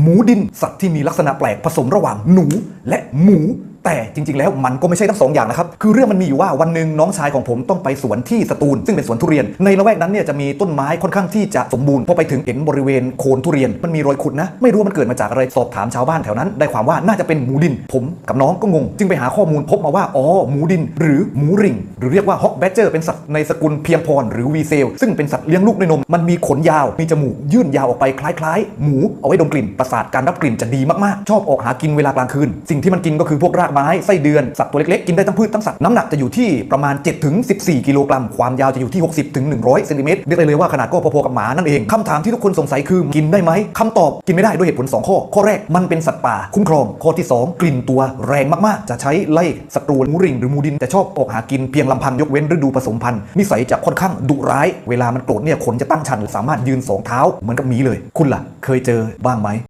หมูดิน สัตว์ที่มีลักษณะแปลกผสมระหว่างหนูและหมู แต่จริง ๆ แล้วมันก็ไม่ใช่ทั้งสองอย่างนะครับ คือเรื่องมันมีอยู่ว่าวันหนึ่งน้องชายของผมต้องไปสวนที่สตูล ซึ่งเป็นสวนทุเรียน ในละแวกนั้นเนี่ยจะมีต้นไม้ค่อนข้างที่จะสมบูรณ์พอไปถึงเห็นบริเวณโคนทุเรียน มันมีรอยขุดนะไม่รู้มันเกิดมาจากอะไรสอบถามชาวบ้านแถวนั้น ได้ความว่าน่าจะเป็นหมูดิน ผมกับน้องก็งง จึงไปหาข้อมูลพบมาว่าอ๋อหมูดิน หรือหมูริง หรือเรียกว่าฮอกแบดเจอร์เป็นสัตว์ในสกุลเพียงพรหรือวีเซลซึ่งเป็นสัตว์เลี้ยงลูกด้วยนมมันมีขนยาวมีจมูกยื่นยาวออกไปคล้ายๆ หมูเอาไว้ดมกลิ่นประสาทการรับกลิ่นจะดีมากๆ ชอบออกหากินเวลากลางคืน สิ่งที่มันกินก็คือพวกรากไม้ไส้เดือนสัตว์ตัวเล็กๆ กินได้ทั้งพืชทั้งสัตว์น้ำหนักจะอยู่ที่ประมาณ7ถึง14 กิโลกรัม ความยาวจะอยู่ที่ 60ถึง100เซนติเมตรเรียกได้เลยว่าขนาดก็พอๆกับหมานั่นเองคำถามที่ทุกคนสงสัยคือกินได้ไหมคำตอบกินไม่ได้ด้วยเหตุผล 2 ข้อ ข้อแรกมันเป็นสัตว์ป่าคุ้มครอง ข้อที่ 2 กลิ่นตัวแรงมากๆ จะใช้ไล่ศัตรูมูริงหรือมูดินจะชอบออกหากินเพียงลำพังยกเว้นฤดูผสมพันธุ์นิสัยจะค่อนข้างดุร้าย เวลามันโกรธเนี่ยขนจะตั้งชันสามารถยืนสองเท้าเหมือนกับหมีเลย คุณล่ะ เคยเจอบ้างไหม